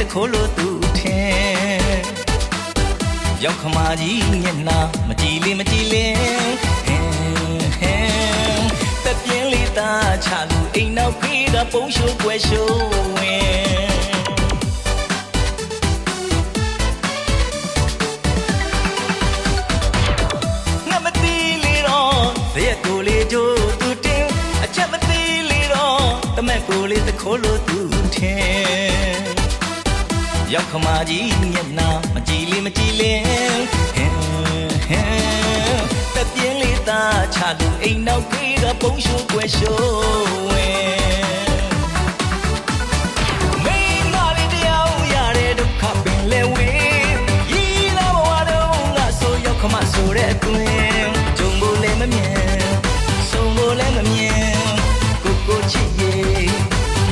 တခိုးလို့သူထင်ရောက်ခမာကြီးမျက်နှာမကြည်လေးမကြည်လင်းဟင်းဟင်းတပြင်းလေးသားချလူအိမ်နောက်ဖေးကပုံရှိုးွယ်ရှိုးဝင်ငါမသိလေတော့ဘယ်ကိုလေးတို့သူတင်အချက်မသိလေတော့တမက်ကိုလေးတခိုးလို့သူထင် ရောက်ခမာကြီးမျက်နှာမကြည်လေးမကြည်လင်းဟင်းဟင်းတပြင်းလေးသားချသူအိမ်နောက်ဖေးကပုံရှိုးွယ်ရှိုးဝင်မိန်းမလေးတယောက်ရတဲ့ဒုက္ခပင်လဲဝေးရီလာဘဝတော့ငါဆိုရောက်ခမဆိုတဲ့အတွင်ဂျုံဖို့လည်းမမြင်ဆုံဖို့လည်းမမြင်ကိုကိုချစ် ye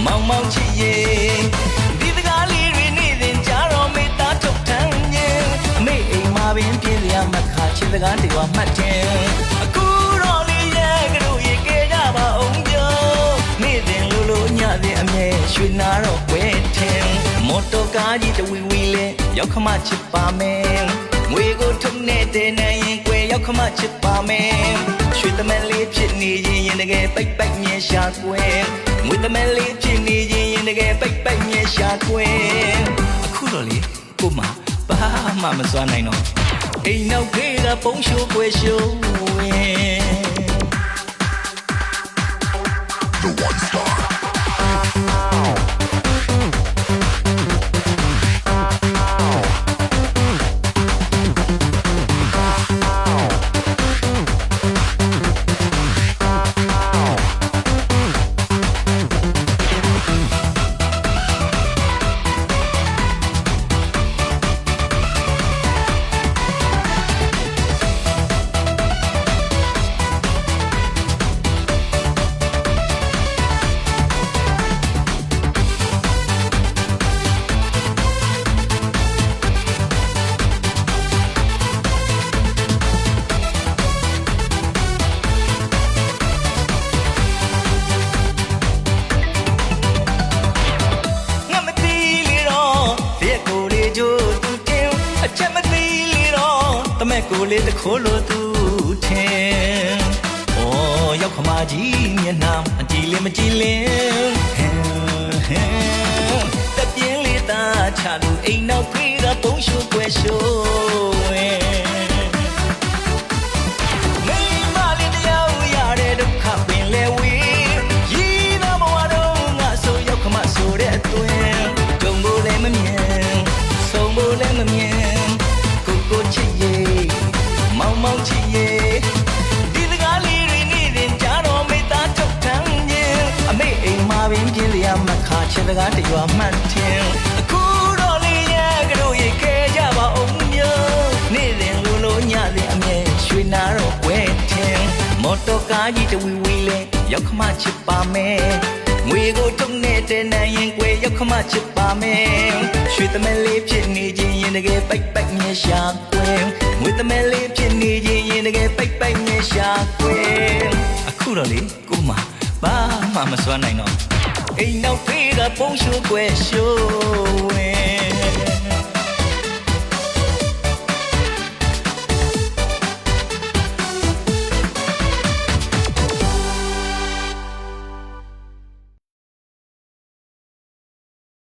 မောင်မောင်ချစ် ye ခါချစ်စကားတွေဝမှတ်တင်အခုတော့လေးရဲ့ကတို့ရေကဲကြပါအောင်ပြောနေ့စဉ်လိုလိုညစဉ်အမြဲရွှေနာတော့ဝဲထင်မော်တော်ကားကြီးတဝီဝီလဲရောက်ခမချစ်ပါမယ်ငွေကိုထုံနေတဲ့နိုင်ရင်ကွယ်ရောက်ခမချစ်ပါမယ်ရွှေသမက်လေးဖြစ်နေရင်ရင်တကယ်ပိတ်ပိတ်မြင်ရှာကွယ်ငွေသမက်လေးဖြစ်နေရင်ရင်တကယ်ပိတ်ပိတ်မြင်ရှာကွယ်အခုတော့လေကိုမဘာမှမစွမ်းနိုင်တော့ အိမ်နောက်ခေးကပုံရှိုးကွယ်ရှိုးဝင်ငါ တော့တမက်ကိုလေးတခိုးလို့သူထင်ဩရောက်ခမာကြီးမျက်နှာအကြည့်လေးမကြည့်လင်းဟင်းဟင်းတပြင်းလေးသားချလူအိမ်နောက်ဖေးကပုံရှိုးွယ်ရှိုး ခါချစ်တကားတရွာမှန်တင်အခုတော့လေးရဲ့ကတို့ရေခဲကြပါအောင်မျိုးနေရင်လိုလိုညစဉ်အမြဲရွှေနာတော့ဝဲတင်မော်တော်ကားကြီးတဝီဝီလဲရောက်ခမချစ်ပါမယ်ငွေကိုတုံနေတဲ့နိုင်ရင်ကွယ်ရောက်ခမချစ်ပါမယ်ရွှေသမက်လေးဖြစ်နေခြင်းရင်တကယ်ပိတ်ပိတ်မြင်ရှာကွယ်ငွေသမက်လေးဖြစ်နေခြင်းရင်တကယ်ပိတ်ပိတ်မြင်ရှာကွယ်အခုတော့လေကိုမဘာမှမစွမ်းနိုင်တော့ အိမ်နောက်ဖေးကပုံရှိုးကွယ်ရှိုးဝင်